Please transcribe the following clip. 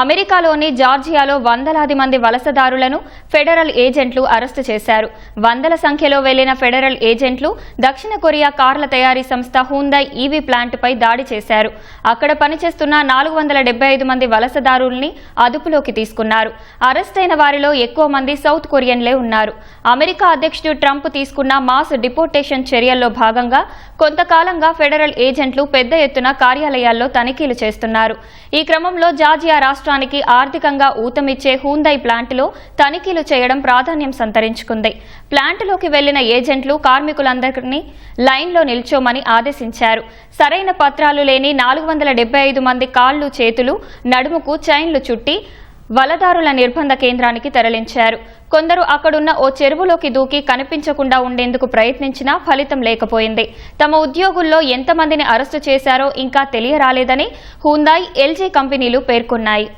అమెరికాలోని జార్జియాలో వందలాది మంది వలసదారులను ఫెడరల్ ఏజెంట్లు అరెస్టు చేశారు. వందల సంఖ్యలో వెళ్ళిన ఫెడరల్ ఏజెంట్లు దక్షిణ కొరియా కార్ల తయారీ సంస్థ హూందై ఈవీ ప్లాంట్పై దాడి చేశారు. అక్కడ పనిచేస్తున్న నాలుగు వందల ఐదు మంది వలసదారుల్ని అదుపులోకి తీసుకున్నారు. అరెస్టైన వారిలో ఎక్కువ మంది సౌత్ కొరియన్లే ఉన్నారు. అమెరికా అధ్యక్షుడు ట్రంప్ తీసుకున్న మాస్ డిపోర్టేషన్ చర్యల్లో భాగంగా కొంతకాలంగా ఫెడరల్ ఏజెంట్లు పెద్ద ఎత్తున కార్యాలయాల్లో తనిఖీలు చేస్తున్నారు. ఈ క్రమంలో జార్జియా రాష్ట్రానికి ఆర్థికంగా ఊతమిచ్చే హూందై ప్లాంటులో తనిఖీలు చేయడం ప్రాధాన్యం సంతరించుకుంది. ప్లాంటులోకి వెళ్ళిన ఏజెంట్లు కార్మికులందరినీ లైన్లో నిల్చోమని ఆదేశించారు. సరైన పత్రాలు లేని నాలుగు వందల ఐదు మంది కాళ్ళు చేతులు నడుముకు చైన్లు చుట్టి వలదారుల నిర్బంధ కేంద్రానికి తరలించారు. కొందరు అక్కడున్న ఓ చెరువులోకి దూకి కనిపించకుండా ఉండేందుకు ప్రయత్నించినా ఫలితం లేకపోయింది. తమ ఉద్యోగుల్లో ఎంతమందిని అరెస్టు చేశారో ఇంకా తెలియరాలేదని హుందాయ్ ఎల్జీ కంపెనీలు పేర్కొన్నాయి.